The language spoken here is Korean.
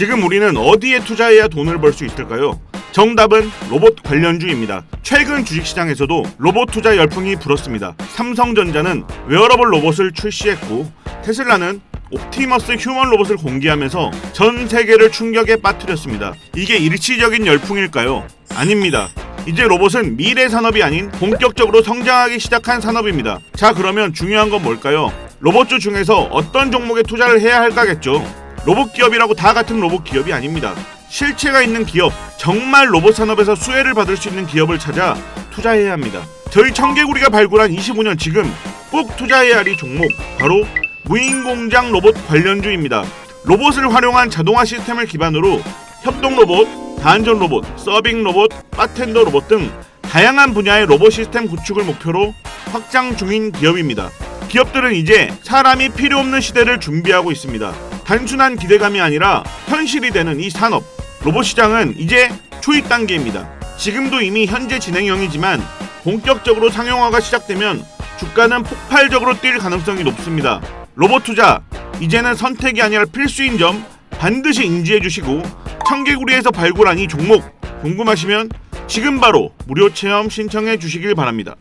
지금 우리는 어디에 투자해야 돈을 벌 수 있을까요? 정답은 로봇 관련주입니다. 최근 주식시장에서도 로봇 투자 열풍이 불었습니다. 삼성전자는 웨어러블 로봇을 출시했고 테슬라는 옵티머스 휴먼 로봇을 공개하면서 전 세계를 충격에 빠뜨렸습니다. 이게 일시적인 열풍일까요? 아닙니다. 이제 로봇은 미래 산업이 아닌 본격적으로 성장하기 시작한 산업입니다. 자, 그러면 중요한 건 뭘까요? 로봇주 중에서 어떤 종목에 투자를 해야 할까겠죠? 로봇 기업이라고 다 같은 로봇 기업이 아닙니다. 실체가 있는 기업, 정말 로봇 산업에서 수혜를 받을 수 있는 기업을 찾아 투자해야 합니다. 저희 청개구리가 발굴한 25년 지금 꼭 투자해야 할 이 종목 바로 무인공장 로봇 관련주입니다. 로봇을 활용한 자동화 시스템을 기반으로 협동 로봇, 단전 로봇, 서빙 로봇, 바텐더 로봇 등 다양한 분야의 로봇 시스템 구축을 목표로 확장 중인 기업입니다. 기업들은 이제 사람이 필요 없는 시대를 준비하고 있습니다. 단순한 기대감이 아니라 현실이 되는 이 산업, 로봇 시장은 이제 초입 단계입니다. 지금도 이미 현재 진행형이지만 본격적으로 상용화가 시작되면 주가는 폭발적으로 뛸 가능성이 높습니다. 로봇 투자, 이제는 선택이 아니라 필수인 점 반드시 인지해 주시고 청개구리에서 발굴한 이 종목 궁금하시면 지금 바로 무료 체험 신청해 주시길 바랍니다.